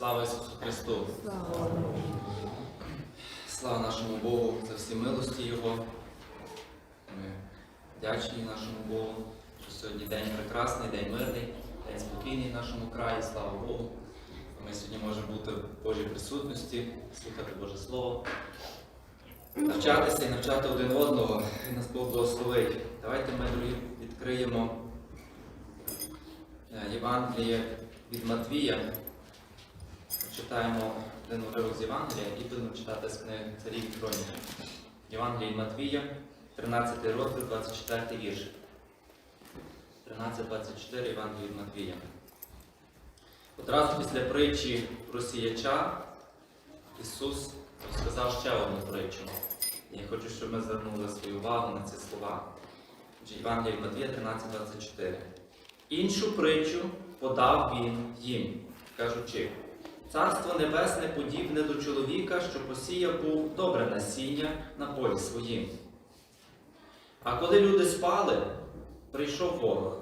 Слава Ісусу Христу! Слава нашому Богу за всі милості Його. Ми вдячні нашому Богу, що сьогодні день прекрасний, день мирний, день спокійний в нашому краї, слава Богу. Ми сьогодні можемо бути в Божій присутності, слухати Боже Слово, навчатися і навчати один одного. І нас Бог благословить. Давайте ми, друзі, відкриємо е, Євангеліє від Матвія. Читаємо один уривок з Євангелія і будемо читати з книги Царів і Хронік. Матвія, 13 розділ, 24 вірш. 13-24 Євангелія Матвія. Одразу після притчі про сіяча Ісус розказав ще одну притчу. Я хочу, щоб ми звернули свою увагу на ці слова. Євангелія Матвія 13.24. Іншу притчу подав він їм, кажучи, Царство Небесне подібне до чоловіка, що посіяв був добре насіння на полі своїм. А коли люди спали, прийшов ворог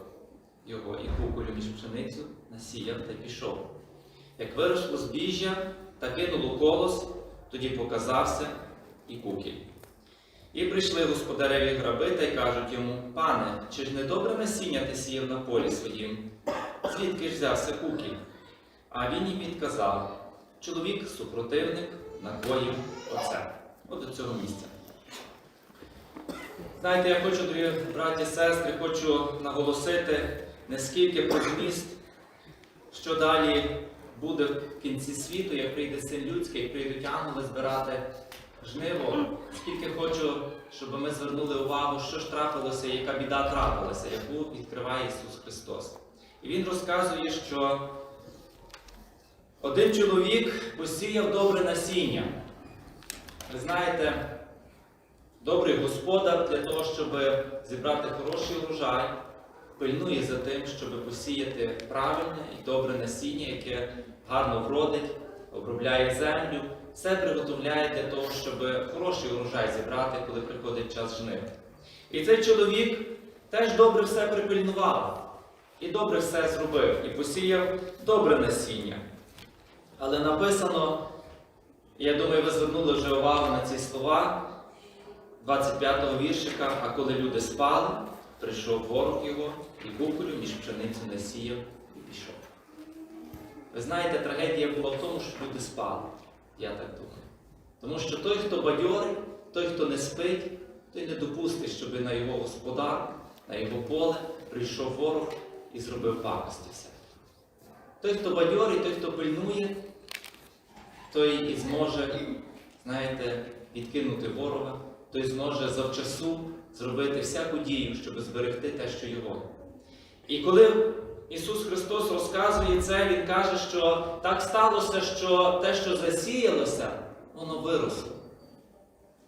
його і куколю між пшеницю насіяв та пішов. Як виросло збіжжя та кинуло колос, тоді показався і кукіль. І прийшли господареві граби та й кажуть йому, пане, чи ж не добре насіння ти сіяв на полі своїм? Звідки ж взявся кукіль? А він їм відказав, чоловік супротивник накоїв оце. От до цього місця. Знаєте, я хочу, дорогі браті сестри, хочу наголосити не скільки про зміст, що далі буде в кінці світу, як прийде син людський, як прийдуть ангели збирати жниво, скільки хочу, щоб ми звернули увагу, що ж трапилося, яка біда трапилася, яку відкриває Ісус Христос. І Він розказує, що один чоловік посіяв добре насіння. Ви знаєте, добрий господар для того, щоб зібрати хороший урожай, пильнує за тим, щоб посіяти правильне і добре насіння, яке гарно вродить, обробляє землю, все приготовляє для того, щоб хороший урожай зібрати, коли приходить час жнив. І цей чоловік теж добре все припильнував і добре все зробив, і посіяв добре насіння. Але написано, я думаю, ви звернули вже увагу на ці слова 25-го віршика, а коли люди спали, прийшов ворог його і куколю між пшеницю не сіяв і пішов. Ви знаєте, трагедія була в тому, що люди спали, я так думаю. Тому що той, хто бадьорий, той, хто не спить, той не допустить, щоб на його господар, на його поле прийшов ворог і зробив пакості все. Той, хто бадьорий, той, хто пильнує, той і зможе, знаєте, відкинути ворога, той зможе завчасу зробити всяку дію, щоб зберегти те, що його. І коли Ісус Христос розказує це, Він каже, що так сталося, що те, що засіялося, воно виросло.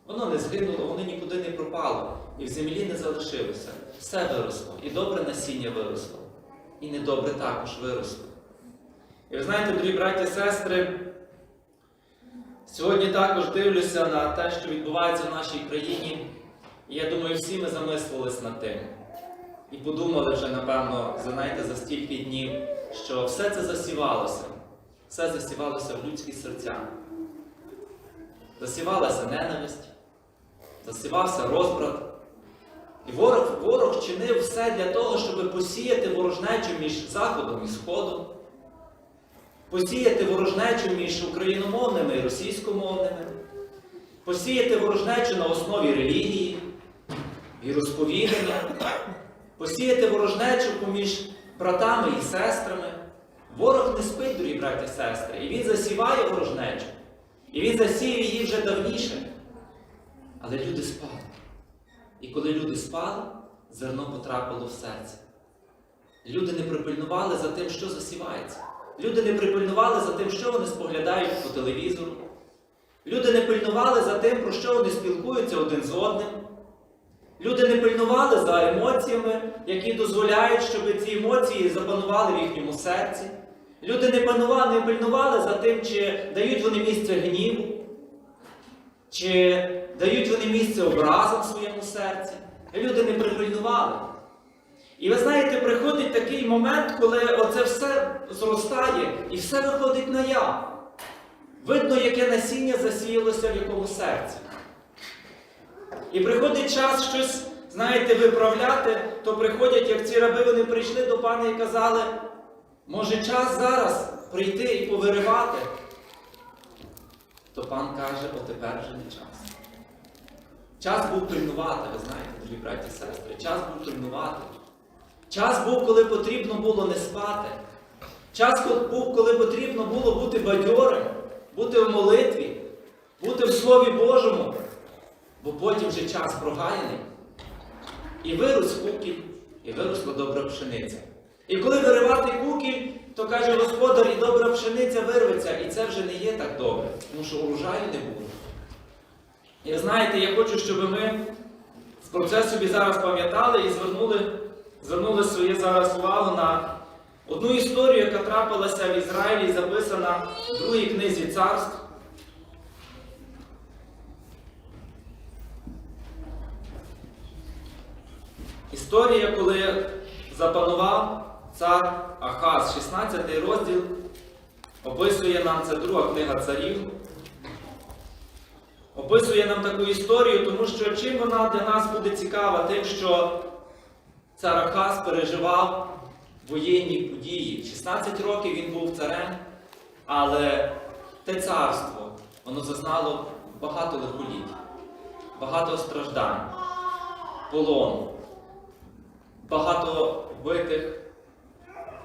Воно не згинуло, воно нікуди не пропало, і в землі не залишилося. Все виросло. І добре насіння виросло, і недобре також виросло. І ви знаєте, дорогі браті і сестри, сьогодні також дивлюся на те, що відбувається в нашій країні, і я думаю, всі ми замислились над тим. І подумали вже, напевно, знаєте, за стільки днів, що все це засівалося, все засівалося в людські серця. Засівалася ненависть, засівався розбрат. І ворог, ворог чинив все для того, щоб посіяти ворожнечу між Заходом і Сходом, посіяти ворожнечу між україномовними і російськомовними, посіяти ворожнечу на основі релігії, віросповідання, посіяти ворожнечу поміж братами і сестрами. Ворог не спить, дорогі браті і сестри, і він засіває ворожнечу. І він засіяв її вже давніше. Але люди спали. І коли люди спали, зерно потрапило в серце. Люди не припильнували за тим, що засівається. Люди не припильнували за тим, що вони споглядають по телевізору. Люди не пильнували за тим, про що вони спілкуються один з одним. Люди не пильнували за емоціями, які дозволяють, щоб ці емоції запанували в їхньому серці. Люди не панували, не пильнували за тим, чи дають вони місце гніву, чи дають вони місце образам в своєму серці. Люди не припильнували. І ви знаєте, приходить такий момент, коли оце все зростає і все виходить на я. Видно, яке насіння засіялося в якому серці. І приходить час щось, знаєте, виправляти, то приходять, як ці раби, вони прийшли до пана і казали, може час зараз прийти і повиривати. То пан каже, о тепер вже не час. Час був пильнувати, ви знаєте, дорогі браті і сестри. Час був пильнувати. Час був, коли потрібно було не спати. Час був, коли потрібно було бути бадьорим, бути в молитві, бути в Слові Божому, бо потім вже час прогаяний. І вирос кукіль, і виросла добра пшениця. І коли виривати кукіль, то каже господар, і добра пшениця вирветься, і це вже не є так добре, тому що урожаю не буде. І знаєте, я хочу, щоб ми про це собі зараз пам'ятали і звернули, звернули своє зараз увагу на одну історію, яка трапилася в Ізраїлі, записана в другій книзі царств. Історія, коли запанував цар Ахаз, 16 розділ, описує нам це друга книга царів. Описує нам таку історію, тому що чим вона для нас буде цікава, тим, що цар Ахаз переживав воєнні події. 16 років він був царем, але те царство, воно зазнало багато лихоліть, багато страждань, полону, багато вбитих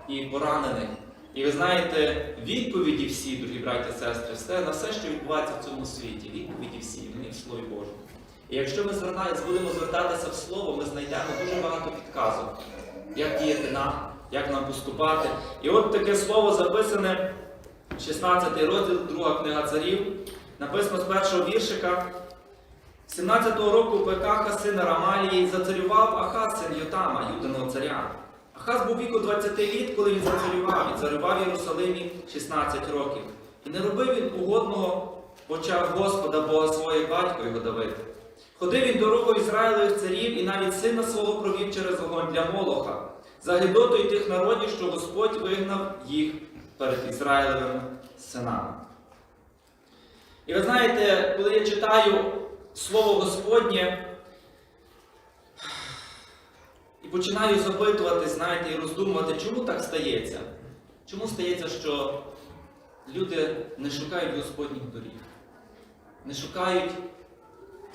і поранених. І ви знаєте, відповіді всі, дорогі браті сестри, все, на все, що відбувається в цьому світі, відповіді всі, вони в Слові Божому. І якщо ми будемо звертатися в Слово, ми знайдемо дуже багато підказок, як діяти нам, як нам поступати. І от таке слово записане, 16 розділ, друга книга царів, написано з першого віршика. 17-го року Пекаха, сина Рамалії, зацарював Ахаз, син Йотама, юдиного царя. Ахаз був віку 20 літ, коли він зацарював, і царював Єрусалимі 16 років. І не робив він угодного в очах Господа Бога як батько його Давид. Ходив він дорогою Ізраїлевих царів і навіть сина свого провів через вогонь для Молоха, за гидотою тих народів, що Господь вигнав їх перед Ізраїлевими синами. І ви знаєте, коли я читаю Слово Господнє і починаю запитувати, знаєте, і роздумувати, чому так стається? Чому стається, що люди не шукають Господніх доріг, не шукають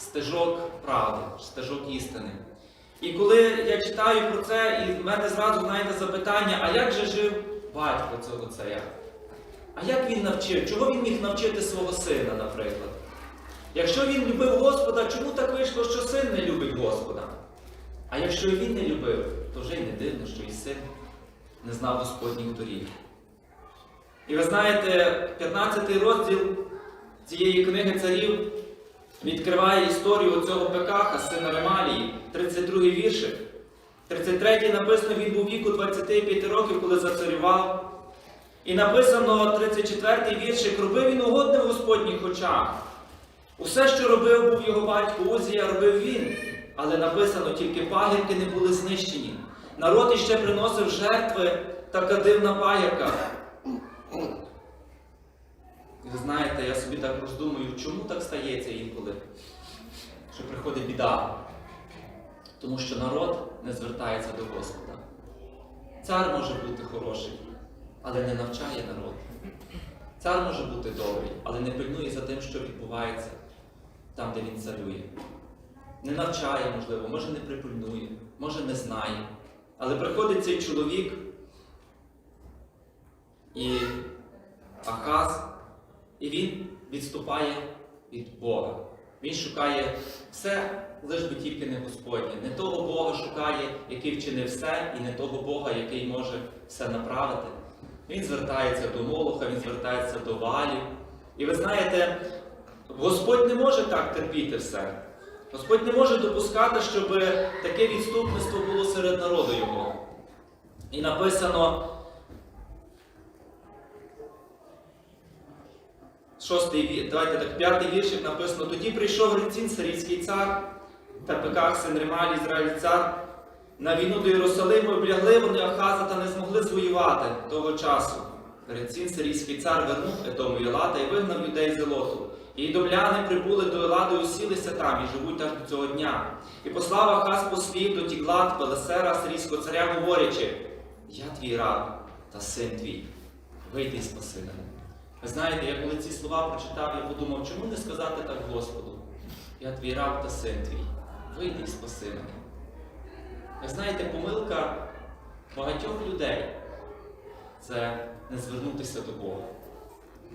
стежок правди, стежок істини. І коли я читаю про це, і в мене зразу знаєте запитання, а як же жив батько цього царя? А як він навчив? Чого він міг навчити свого сина, наприклад? Якщо він любив Господа, чому так вийшло, що син не любить Господа? А якщо він не любив, то вже й не дивно, що і син не знав Господніх доріг. І ви знаєте, 15 розділ цієї книги царів відкриває історію цього Пекаха, сина Ремалії, 32 віршик. 33-й написано, він був віку 25 років, коли зацарював. І написано 34-й віршик, робив він угодне в Господніх очах. Усе, що робив був його батько Узія, робив він. Але написано, тільки пагірки не були знищені. Народ іще приносив жертви, така дивна пагірка. Ви знаєте, я собі так роздумую, чому так стається інколи, що приходить біда. Тому що народ не звертається до Господа. Цар може бути хороший, але не навчає народ. Цар може бути добрий, але не пильнує за тим, що відбувається там, де він царює. Не навчає, можливо, може не припильнує, може не знає. Але приходить цей чоловік і Ахаз, і він відступає від Бога. Він шукає все, лиш би тільки не Господнє. Не того Бога шукає, який вчинив все, і не того Бога, який може все направити. Він звертається до Молоха, він звертається до валів. І ви знаєте, Господь не може так терпіти все. Господь не може допускати, щоб таке відступництво було серед народу його. І написано, шостий давайте так, п'ятий віршик написано, тоді прийшов Рецін, сирійський цар, та Пеках, син Ремалі, Ізраїль цар, на війну до Єрусалиму облягли вони Ахаза та не змогли звоювати того часу. Цим сирійський цар вернув Едому Єлата і вигнав людей з Елоту. І ідомляни прибули до Елади усілися там і живуть аж до цього дня. І послав Ахаз послів до Тіглат Пелесера, сирійського царя, говорячи: Я твій раб та син твій, вийди і спаси мене. Знаєте, я коли ці слова прочитав, я подумав, чому не сказати так Господу? Я твій раб та син твій, вийди і спаси мене. Ви знаєте, помилка багатьох людей це не звернутися до Бога,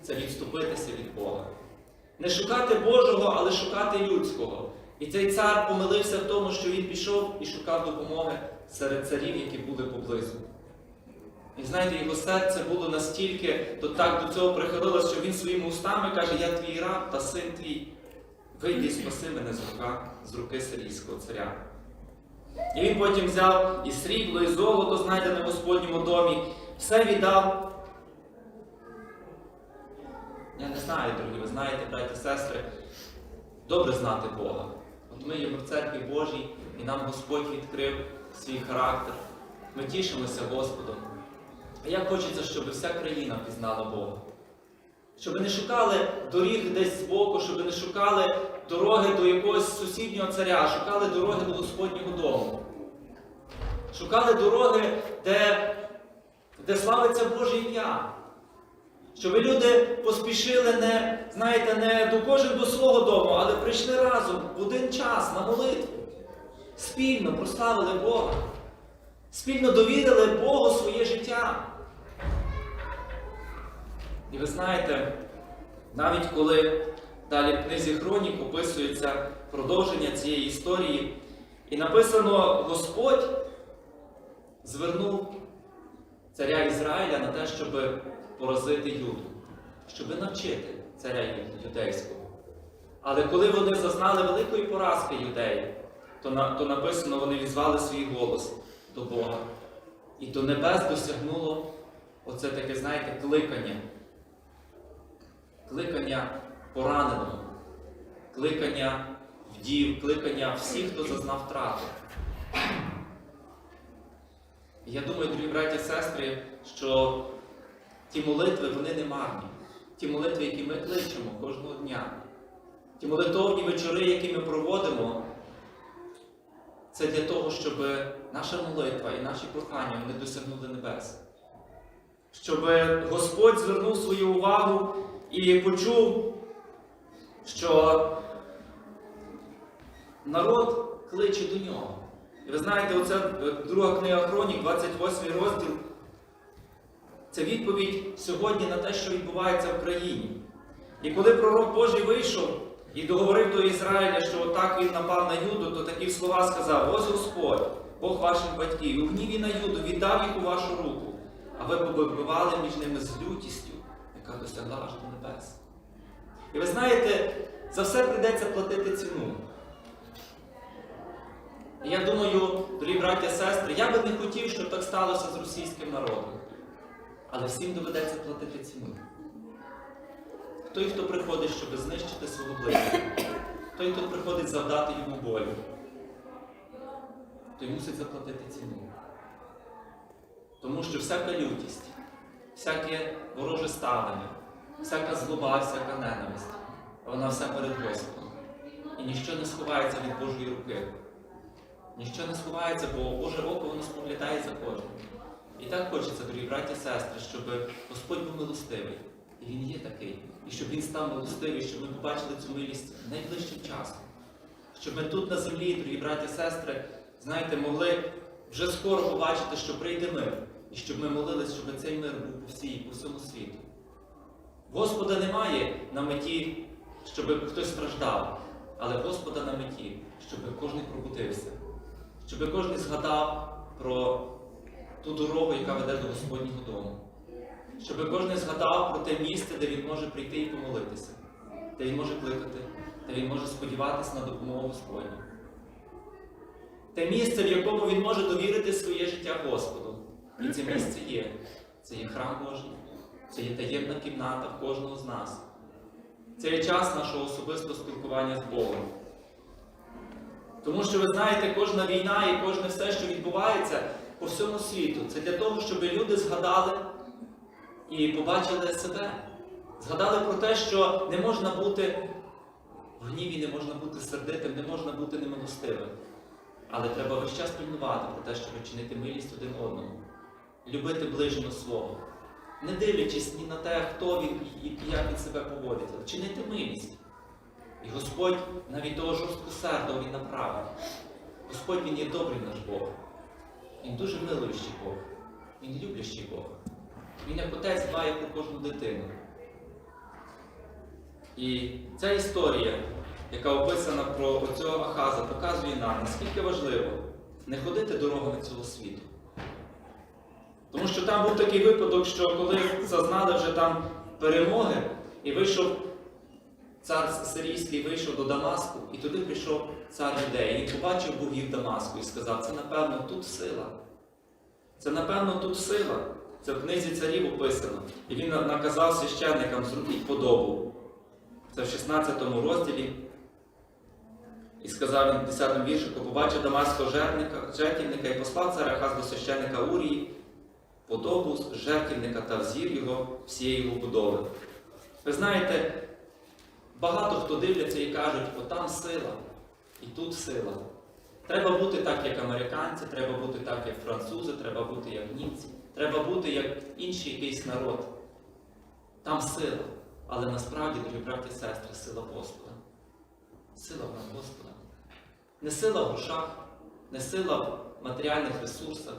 це відступитися від Бога. Не шукати Божого, але шукати людського. І цей цар помилився в тому, що він пішов і шукав допомоги серед царів, які були поблизу. Знаєте, його серце було настільки то так до цього прихилилося, що він своїми устами каже: Я твій раб та син твій. Вийди спаси мене з, рука, з руки сирійського царя. І він потім взяв і срібло, і золото, знайдене в Господньому домі, все віддав. Я не знаю, дорогі, ви знаєте, браті сестри, добре знати Бога. От ми є в церкві Божій, і нам Господь відкрив свій характер. Ми тішимося Господом. А як хочеться, щоб вся країна пізнала Бога. Щоб не шукали доріг десь збоку, щоб не шукали дороги до якогось сусіднього царя, шукали дороги до Господнього дому. Шукали дороги, де, де славиться Боже ім'я. Щоб люди поспішили не, знаєте, не до кожен до свого дому, але прийшли разом в один час на молитву. Спільно прославили Бога. Спільно довірили Богу своє життя. І ви знаєте, навіть коли далі в книзі Хронік описується продовження цієї історії, і написано, Господь звернув царя Ізраїля на те, щоб поразити Юду, щоб навчити царя юдейського. Але коли вони зазнали великої поразки юдеї, то, то написано, вони візвали свій голос до Бога. І до небес досягнуло оце таке, знаєте, кликання. Кликання пораненого, кликання вдів, кликання всіх, хто зазнав втрати. Я думаю, дорогі браті і сестри, що ті молитви, вони не марні. Ті молитви, які ми кличемо кожного дня. Ті молитовні вечори, які ми проводимо, це для того, щоб наша молитва і наші прохання вони досягнули небес. Щоб Господь звернув свою увагу і почув, що народ кличе до нього. І ви знаєте, оця е, друга книга Хронік, 28 розділ. Це відповідь сьогодні на те, що відбувається в країні. І коли пророк Божий вийшов і договорив до Ізраїля, що отак він напав на Юду, то такі слова сказав: Ось Господь, Бог ваших батьків, в гніві на Юду віддав їх у вашу руку, а ви побивали між ними з лютістю, яка досягла аж до небес. І ви знаєте, за все прийдеться платити ціну. І я думаю, дорогі браття сестри, я би не хотів, щоб так сталося з російським народом. Але всім доведеться платити ціну. Той, хто приходить, щоб знищити свого ближнього, той, хто приходить завдати йому болю, той мусить заплатити ціну. Тому що всяка лютість, всяке вороже ставлення, всяка злоба, всяка ненависть, вона все перед Господом. І ніщо не сховається від Божої руки. Ніщо не сховається, бо Боже око воно споглядає за кожним. І так хочеться, дорогі браті і сестри, щоб Господь був милостивий. І Він є такий. І щоб Він став милостивий, щоб ми побачили цю милість найближчим часом. Щоб ми тут на землі, дорогі браті і сестри, знаєте, могли вже скоро побачити, що прийде мир. І щоб ми молились, щоб цей мир був по всій, по всьому світу. Господа немає на меті, щоб хтось страждав, але Господа на меті, щоб кожен пробудився, щоб кожен згадав про ту дорогу, яка веде до Господнього дому. Щоб кожен згадав про те місце, де він може прийти і помолитися, де він може кликати, де він може сподіватися на допомогу Господню. Те місце, в якому він може довірити своє життя Господу. І це місце є. Це є храм Божий, це є таємна кімната в кожного з нас. Це є час нашого особистого спілкування з Богом. Тому що ви знаєте, кожна війна і кожне все, що відбувається по всьому світу, це для того, щоб люди згадали і побачили себе. Згадали про те, що не можна бути в гніві, не можна бути сердитим, не можна бути немилостивим. Але треба весь час пильнувати про те, щоб чинити милість один одному, любити ближнього свого, не дивлячись ні на те, хто він і як він себе поводить, але чинити милість. І Господь навіть того жорсткосердого Він направив. Господь Він є добрий наш Бог. Він дуже милуючий Бог. Він люблячий Бог. Він як отець дбає про кожну дитину. І ця історія, яка описана про цього Ахаза, показує нам, наскільки важливо не ходити дорогами цього світу. Тому що там був такий випадок, що коли зазнали вже там перемоги, і вийшов цар сирійський, вийшов до Дамаску, і туди прийшов цар юдеї. Він побачив богів Дамаску і сказав, це напевно тут сила. Це напевно тут сила. Це в книзі царів описано. І він наказав священникам зробіть подобу. Це в 16 розділі. І сказав він в 10 віршику, побачив Дамаського жертівника і послав царя Хаз до священника Урії, подобу жертівника та взір його всієї його будови. Ви знаєте, багато хто дивляться і кажуть, отам сила, і тут сила. Треба бути так, як американці, треба бути так, як французи, треба бути як німці, треба бути як інший якийсь народ. Там сила. Але насправді, дорогі браті і сестри, сила Господа. Сила в Господа. Не сила в грошах, не сила в матеріальних ресурсах,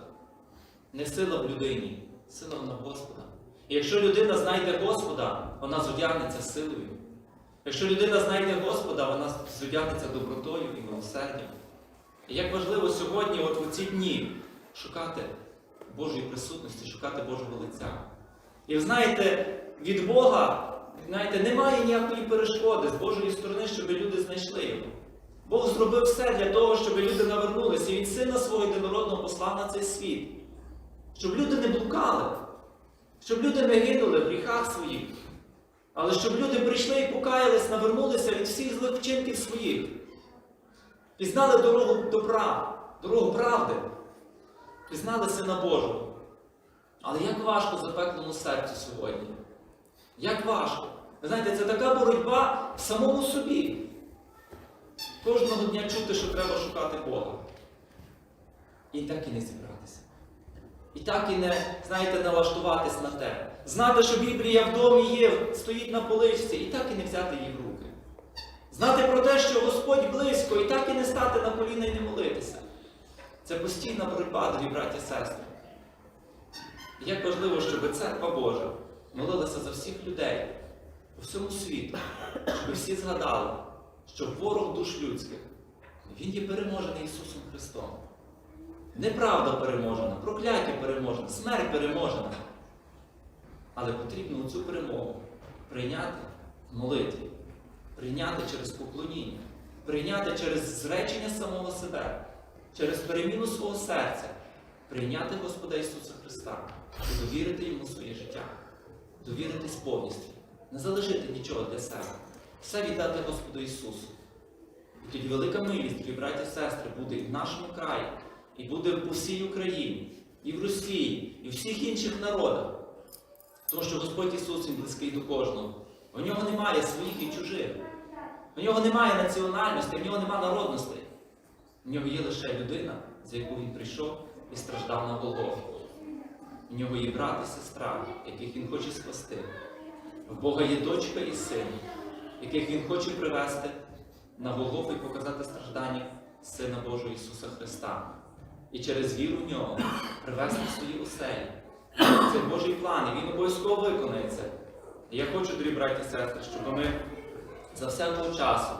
не сила в людині, сила вона Господа. І якщо людина знайде Господа, вона зодягнеться силою. Якщо людина знайде Господа, вона зодягнеться добротою і милосердям. І як важливо сьогодні, от у ці дні, шукати Божої присутності, шукати Божого лиця. І ви знаєте, від Бога знаєте, немає ніякої перешкоди з Божої сторони, щоб люди знайшли його. Бог зробив все для того, щоб люди навернулися. І від сина свого єдинородного послав на цей світ. Щоб люди не блукали, щоб люди не гинули в гріхах своїх. Але щоб люди прийшли і покаялись, навернулися від всіх злих вчинків своїх. Пізнали дорогу добра, дорогу правди, пізнали Сина Божого. Але як важко запеклому серцю сьогодні. Як важко. Ви знаєте, це така боротьба в самому собі. Кожного дня чути, що треба шукати Бога. І так і не зібратися. І так і не, знаєте, налаштуватись на те. Знати, що Біблія в домі є, стоїть на поличці, і так і не взяти її в руки. Знати про те, що Господь близько, і так і не стати на коліна і не молитися. Це постійна боротьба, дорогі браті і сестри. І як важливо, щоб церква Божа молилася за всіх людей по всьому світу, щоб всі згадали, що ворог душ людських, він є переможений Ісусом Христом. Неправда переможена, прокляття переможена, смерть переможена. Але потрібно цю перемогу прийняти в молитві, прийняти через поклоніння, прийняти через зречення самого себе, через переміну свого серця, прийняти Господа Ісуса Христа і довірити Йому своє життя, довіритись повністю, не залишити нічого для себе, все віддати Господу Ісусу. І тоді велика милість, дорогі і сестри, буде і в нашому краї, і буде по всій Україні, і в Росії, і в всіх інших народах. Тому що Господь Ісус Він близький до кожного. У нього немає своїх і чужих. У нього немає національності, в нього немає народностей. У нього є лише людина, за яку він прийшов і страждав на Голгофі. У нього є брат і сестра, яких він хоче спасти. В Бога є дочка і син, яких він хоче привести на Голгофу і показати страждання Сина Божого Ісуса Христа. І через віру в нього привести в свої оселі. Це Божий план, і він обов'язково виконається. І я хочу, дорогі браті і сестри, щоб ми за всякого часу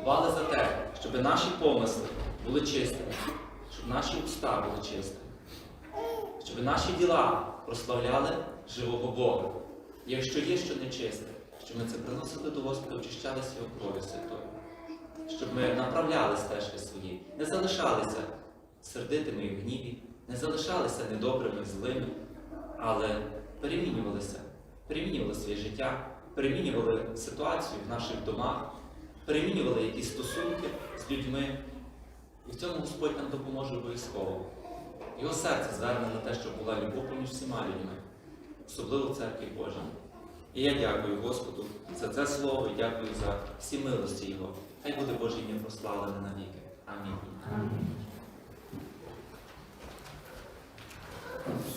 дбали за те, щоб наші помисли були чистими, щоб наші уста були чистими, щоб наші діла прославляли живого Бога. І якщо є що нечисте, щоб ми це приносили до Господа, очищалися його кров'ю святою, щоб ми направляли стежки свої, не залишалися сердитими і в гніві, не залишалися недобрими і злими, але перемінювалися, перемінювали своє життя, перемінювали ситуацію в наших домах, перемінювали якісь стосунки з людьми. І в цьому Господь нам допоможе обов'язково. Його серце зверне на те, щоб була любов поміж всіма людьми, особливо в церкві Божій. І я дякую Господу за це слово і дякую за всі милості Його. Хай буде Боже ім'я прославлене навіки. Амінь. Амінь. Thank you.